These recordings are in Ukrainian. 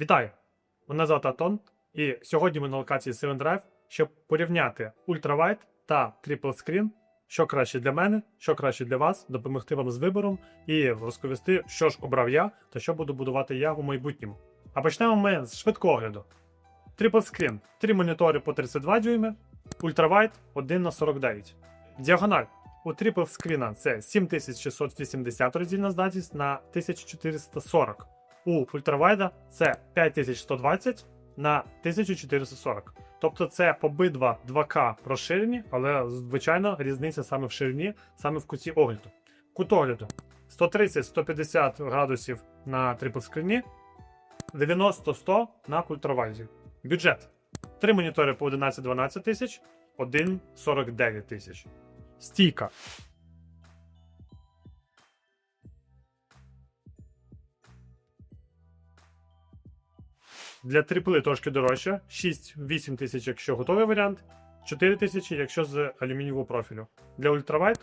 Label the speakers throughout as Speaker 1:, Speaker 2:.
Speaker 1: Вітаю! Мене звати Антон, і сьогодні ми на локації Seven Drive, щоб порівняти Ultrawide та Triple Screen, що краще для мене, що краще для вас, допомогти вам з вибором і розповісти, що ж обрав я та що буду будувати я у майбутньому. А почнемо ми з швидкого огляду. Triple три монітори по 32 дюйми, Ultrawide 1 на 49. Діагональ у Triple Screen це 7680 роздільна здатність на 1440. У Ultrawide це 5120 на 1440. Тобто це обидва 2К розширені, але звичайно різниця саме в ширині, саме в куті огляду. Кут огляду 130-150 градусів на трипл скріні, 90-100 на Ultrawide. Бюджет. Три монітори по 11-12 тисяч, один 49 тисяч. Стійка. Для трипли трошки дорожче. 6-8 тисяч, якщо готовий варіант, 4 тисячі, якщо з алюмінієвого профілю. Для ультравайт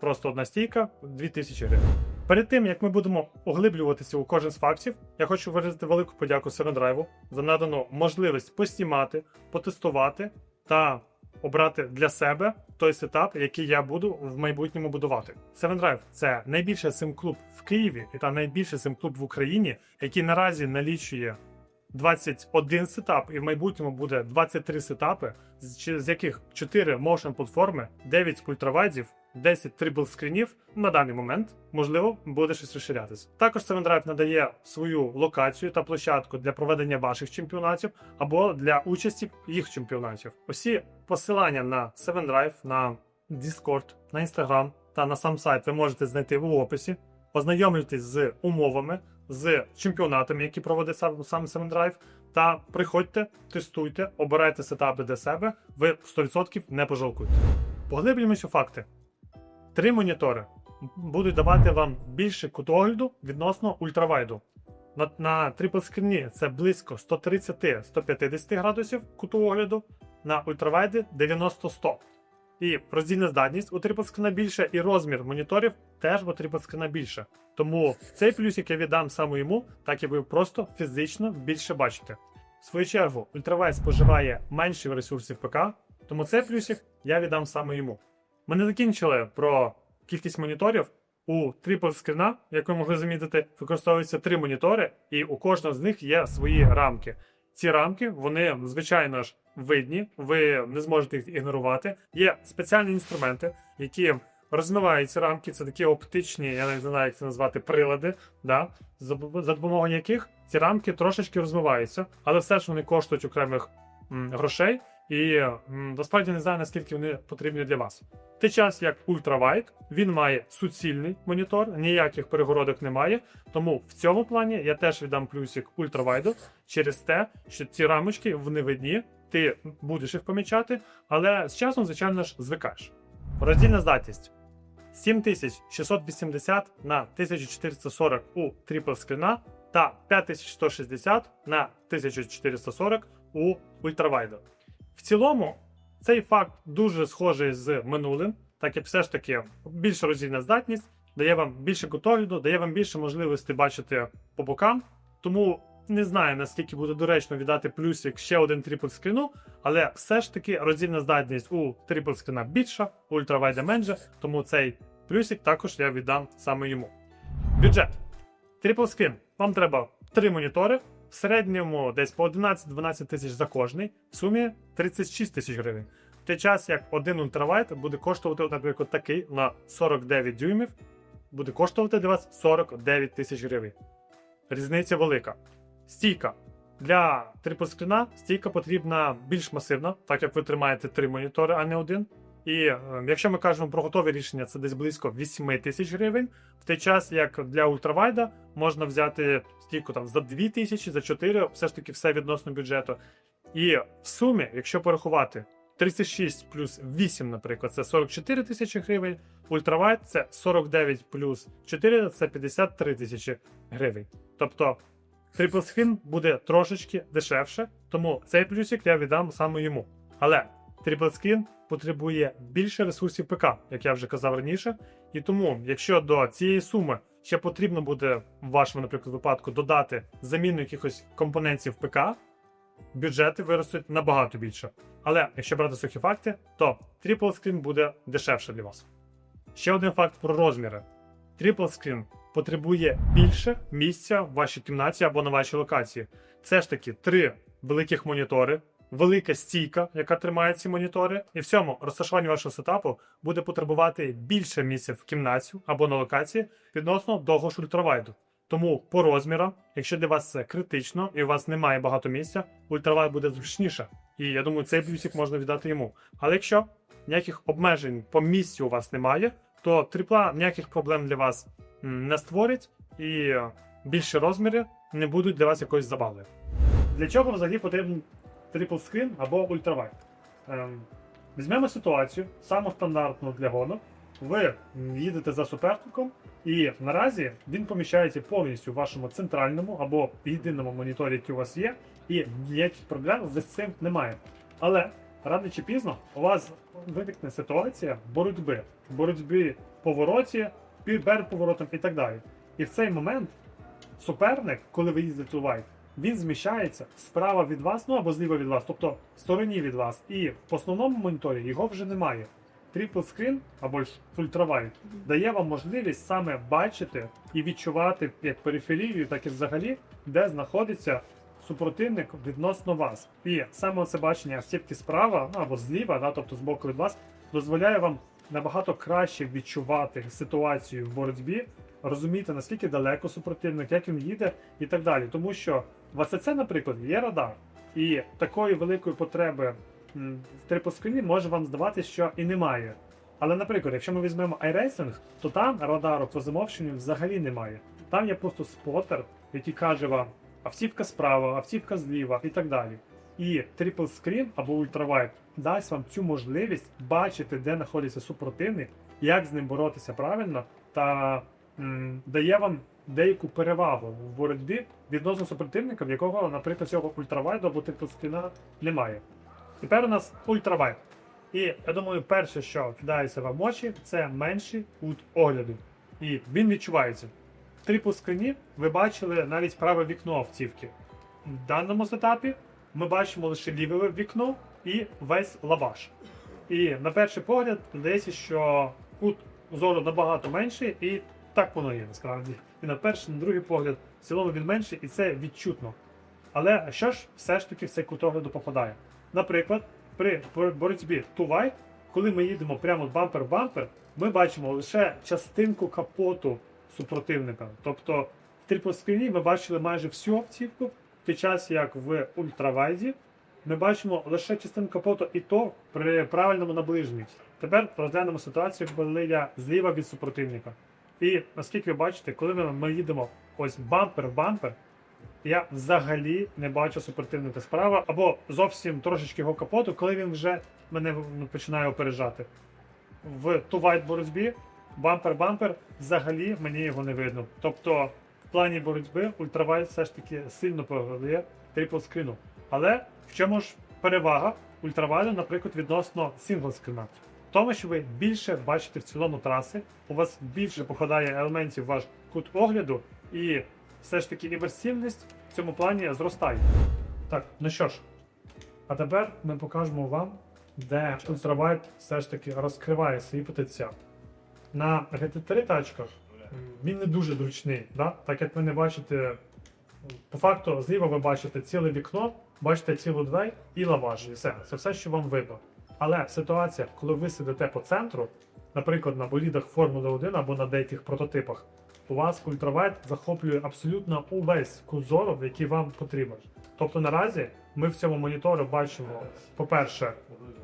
Speaker 1: просто одна стійка 2 тисячі гривень. Перед тим як ми будемо оглиблюватися у кожен з фактів, я хочу виразити велику подяку Serendrave за надану можливість поснімати, потестувати та обрати для себе той сетап, який я буду в майбутньому будувати. Drive – це найбільший сим-клуб в Києві і та найбільший сим-клуб в Україні, який наразі налічує 21 сетап, і в майбутньому буде 23 сетапи, з яких 4 motion платформи, 9 ультравайдів, 10 трибл скрінів на даний момент. Можливо, буде щось розширятися. Також Seven Drive надає свою локацію та площадку для проведення ваших чемпіонатів або для участі їх чемпіонатів. Усі посилання на Seven Drive, на Discord, на Instagram та на сам сайт ви можете знайти в описі. Ознайомлюйтесь з умовами, з чемпіонатами, які проводить сам сам Seven Drive, та приходьте, тестуйте, обирайте сетапи для себе. Ви 100% не пожалкуєте. Поглиблюємося у факти. Три монітори будуть давати вам більше кутогляду відносно ультравайду. На, на трипл-скріні це близько 130-150 градусів кутогляду, на ультравайді 90-100. І роздільна здатність у трипл-скріна більше, і розмір моніторів теж у трипл-скріна більше. Тому цей плюсик я віддам саме йому, так як ви просто фізично більше бачите. В свою чергу, ультравайд споживає менше ресурсів ПК, тому цей плюсик я віддам саме йому. Ми не закінчили про кількість моніторів. У трипл скріна, як ви могли замітити, використовуються три монітори, і у кожного з них є свої рамки. Ці рамки, вони, звичайно ж, видні, ви не зможете їх ігнорувати. Є спеціальні інструменти, які розмивають ці рамки. Це такі оптичні, я не знаю, як це назвати, прилади, да? за, допомогою яких ці рамки трошечки розмиваються, але все ж вони коштують окремих м, грошей. І насправді не знаю, наскільки вони потрібні для вас. В той час, як Ultrawide, він має суцільний монітор, ніяких перегородок немає. Тому в цьому плані я теж віддам плюсик Ultrawide через те, що ці рамочки вони видні, ти будеш їх помічати, але з часом, звичайно ж, звикаєш. Роздільна здатність 7680 на 1440 у трипл скріна та 5160 на 1440 у ультравайда. В цілому, цей факт дуже схожий з минулим, так як все ж таки більша роздільна здатність дає вам більше кутогляду, дає вам більше можливостей бачити по бокам. Тому не знаю наскільки буде доречно віддати плюсик ще один трипл скріну, але все ж таки роздільна здатність у трипл скріна більша, у ультравайда менше, тому цей плюсик також я віддам саме йому. Бюджет. Трипл скрін. Вам треба три монітори. В середньому десь по 11-12 тисяч за кожний, в сумі 36 тисяч гривень. В той час, як один ультравайт буде коштувати, наприклад, такий на 49 дюймів, буде коштувати для вас 49 тисяч гривень. Різниця велика. Стійка. Для трипл-скріна стійка потрібна більш масивна, так як ви тримаєте три монітори, а не один. І е, якщо ми кажемо про готове рішення, це десь близько 8 тисяч гривень. В той час, як для ультравайда, можна взяти стійку там за 2 тисячі, за 4, все ж таки все відносно бюджету. І в сумі, якщо порахувати 36 плюс 8, наприклад, це 44 тисячі гривень. Ультравайд це 49 плюс 4, це 53 тисячі гривень. Тобто Triple Screen буде трошечки дешевше, тому цей плюсик я віддам саме йому. Але Triple потребує більше ресурсів ПК, як я вже казав раніше. І тому, якщо до цієї суми ще потрібно буде в вашому, наприклад, випадку додати заміну якихось компонентів ПК, бюджети виростуть набагато більше. Але якщо брати сухі факти, то Triple Screen буде дешевше для вас. Ще один факт про розміри. Triple Screen потребує більше місця в вашій кімнаті або на вашій локації. Це ж таки три великих монітори, велика стійка, яка тримає ці монітори, і в цьому розташування вашого сетапу буде потребувати більше місця в кімнаті або на локації відносно ж ультравайду. Тому по розмірам, якщо для вас це критично і у вас немає багато місця, ультравайд буде зручніше. І я думаю, цей плюсик можна віддати йому. Але якщо ніяких обмежень по місцю у вас немає, то трипла ніяких проблем для вас не створить, і більші розміри не будуть для вас якоюсь забавою. Для чого взагалі потрібен трипл скрін або ультравайд? Ем, візьмемо ситуацію, саму стандартну для гонок. Ви їдете за суперником, і наразі він поміщається повністю в вашому центральному або єдиному моніторі, який у вас є, і ніяких проблем з цим немає. Але рано чи пізно у вас виникне ситуація боротьби, боротьби повороті, перед поворотом і так далі. І в цей момент суперник, коли ви їздите у лайт, він зміщається справа від вас, ну або зліва від вас, тобто в стороні від вас. І в основному моніторі його вже немає. Triple Screen або ж ультравайд дає вам можливість саме бачити і відчувати як периферію, так і взагалі, де знаходиться супротивник відносно вас. І саме це бачення стільки справа ну, або зліва, да, тобто збоку від вас, дозволяє вам набагато краще відчувати ситуацію в боротьбі, розуміти наскільки далеко супротивник, як він їде і так далі. Тому що в АЦЦ, наприклад, є радар, і такої великої потреби в трипоскріні може вам здаватися, що і немає. Але, наприклад, якщо ми візьмемо iRacing, то там радару по замовченню взагалі немає. Там є просто спотер, який каже вам автівка справа, автівка зліва і так далі. І Triple Screen або ультравайд дасть вам цю можливість бачити, де знаходиться супротивник, як з ним боротися правильно, та м, дає вам деяку перевагу в боротьбі відносно супротивника, в якого, наприклад, цього ультравайду або Triple Screen немає. Тепер у нас ультравайд. І я думаю, перше, що кидається вам очі, це менший кут огляду. І він відчувається. В трипл скрині ви бачили навіть праве вікно автівки. В даному сетапі ми бачимо лише ліве вікно і весь лабаш. І на перший погляд здається, що кут зору набагато менший, і так воно є насправді. І на перший, на другий погляд, в цілому він менший, і це відчутно. Але що ж все ж таки в цей кут огляду попадає? Наприклад, при боротьбі Тувай, коли ми їдемо прямо бампер-бампер, ми бачимо лише частинку капоту супротивника. Тобто в трипоскріні ми бачили майже всю автівку, в той час як в ультравайді ми бачимо лише частинку капоту і то при правильному наближенні. Тепер розглянемо ситуацію, коли я зліва від супротивника. І наскільки ви бачите, коли ми, ми їдемо ось бампер в бампер, я взагалі не бачу супротивника справа, або зовсім трошечки його капоту, коли він вже мене починає опережати. В тувайт боротьбі бампер-бампер взагалі мені його не видно. Тобто в плані боротьби ультравайт все ж таки сильно програє трипл скріну. Але в чому ж перевага ультравайду, наприклад, відносно сингл скріна? Тому, що ви більше бачите в цілому траси, у вас більше попадає елементів ваш кут огляду, і все ж таки імерсивність в цьому плані зростає. Так, ну що ж, а тепер ми покажемо вам, де ультравайт все ж таки розкриває свій потенціал. На GT3 тачках він не дуже зручний, да? так як ви не бачите, по факту зліва ви бачите ціле вікно, бачите цілу дверь і лаваж, і все. Це все, що вам видно. Але ситуація, коли ви сидите по центру, наприклад, на болідах Формули 1 або на деяких прототипах, у вас ультравайт захоплює абсолютно увесь кут який вам потрібен. Тобто наразі ми в цьому моніторі бачимо, по-перше,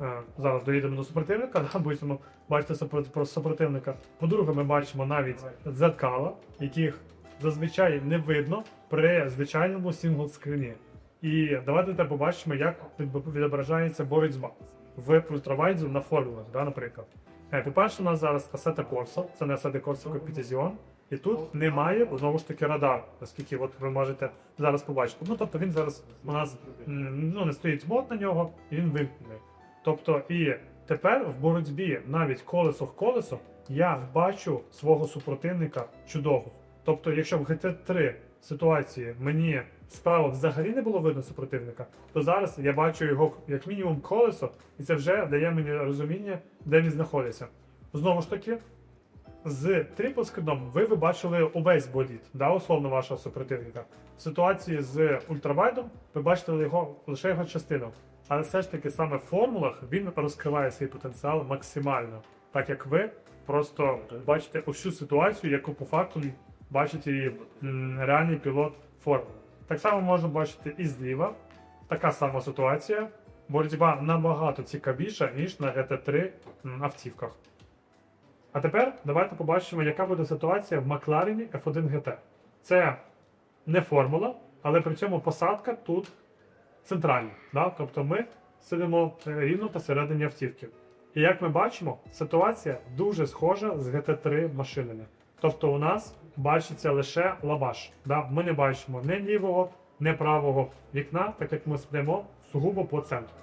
Speaker 1: е, зараз доїдемо до супротивника, да, будемо бачити про супротивника. По-друге, ми бачимо навіть дзеркала, яких зазвичай не видно при звичайному сингл-скріні. І давайте побачимо, як відображається боротьба в ультравайді на формулах, да, наприклад. Е, По-перше, у нас зараз Assetto Corsa, це не Assetto Corsa Competizione, і тут немає знову ж таки радар, оскільки от ви можете зараз побачити. Ну тобто він зараз у нас ну, не стоїть мод на нього, і він вимкнений. Тобто, і тепер в боротьбі навіть колесо в колесо я бачу свого супротивника чудово. Тобто, якщо в GT3 ситуації мені справа взагалі не було видно супротивника, то зараз я бачу його як мінімум колесо, і це вже дає мені розуміння, де він знаходиться. Знову ж таки, з трипл-скрином ви би бачили увесь боліт, да, условно вашого супротивника. В ситуації з ультравайдом ви бачите його лише його частину. Але все ж таки саме в формулах він розкриває свій потенціал максимально, так як ви просто бачите усю ситуацію, яку по факту бачить і реальний пілот формули. Так само можна бачити і зліва. Така сама ситуація. Боротьба набагато цікавіша, ніж на GT3 м, автівках. А тепер давайте побачимо, яка буде ситуація в Макларені F1 GT. Це не формула, але при цьому посадка тут центральна. Да? Тобто ми сидимо е, рівно посередині автівки. І як ми бачимо, ситуація дуже схожа з GT3 машинами. Тобто у нас бачиться лише лабаш. Да? Ми не бачимо ні лівого, ні правого вікна, так як ми сидимо сугубо по центру.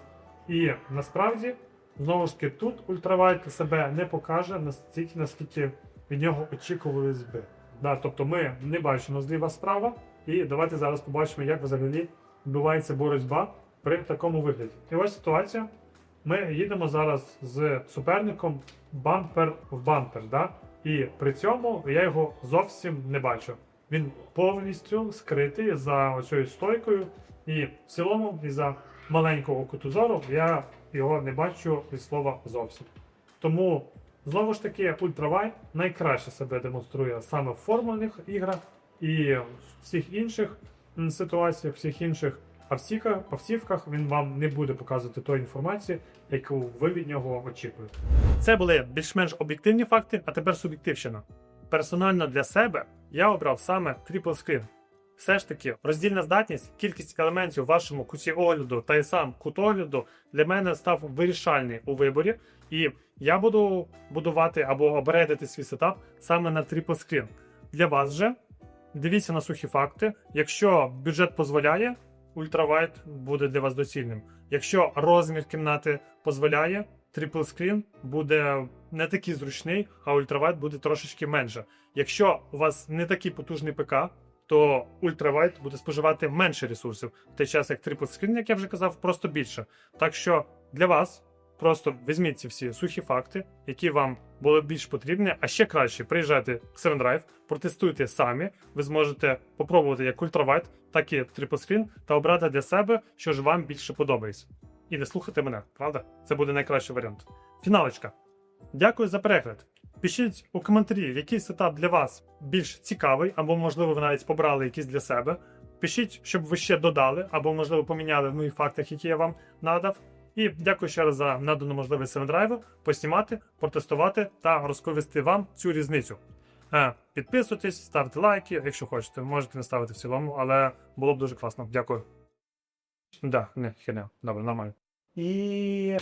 Speaker 1: І насправді, знову ж таки, тут ультравайт себе не покаже настільки, наскільки від нього очікувались би. Да, тобто ми не бачимо зліва справа, і давайте зараз побачимо, як взагалі відбувається боротьба при такому вигляді. І ось ситуація. Ми їдемо зараз з суперником бампер в бампер. Да? І при цьому я його зовсім не бачу. Він повністю скритий за оцією стойкою, і в цілому, із-за маленького куту зору, я його не бачу від слова зовсім. Тому знову ж таки ультравайт найкраще себе демонструє саме в формульних іграх і в всіх інших ситуаціях, всіх інших автівках, автівках він вам не буде показувати тої інформації, яку ви від нього очікуєте. Це були більш-менш об'єктивні факти, а тепер суб'єктивщина. Персонально для себе я обрав саме Triple Screen. Все ж таки, роздільна здатність, кількість елементів в вашому куті огляду та й сам кут огляду для мене став вирішальний у виборі, і я буду будувати або обредити свій сетап саме на Triple Screen. Для вас же дивіться на сухі факти. Якщо бюджет дозволяє, ультравайт буде для вас доцільним. Якщо розмір кімнати дозволяє, трипл скрін буде не такий зручний, а ультравайт буде трошечки менше. Якщо у вас не такий потужний ПК, то ультравайт буде споживати менше ресурсів, в той час як трипл скрін, як я вже казав, просто більше. Так що для вас просто візьміть ці всі сухі факти, які вам були більш потрібні, а ще краще приїжджайте в 7 Drive, протестуйте самі. Ви зможете попробувати як ультравайт, так і трипл скрін та обрати для себе, що ж вам більше подобається. І не слухайте мене, правда? Це буде найкращий варіант. Фіналочка. Дякую за перегляд. Пишіть у коментарі, який сетап для вас більш цікавий, або, можливо, ви навіть побрали якийсь для себе. Пишіть, щоб ви ще додали, або, можливо, поміняли в моїх фактах, які я вам надав. І дякую ще раз за надану можливість семедрайву поснімати, протестувати та розповісти вам цю різницю. Е, підписуйтесь, ставте лайки, якщо хочете. Можете не ставити в цілому, але було б дуже класно. Дякую. Да, не, херня. Добре, нормально. І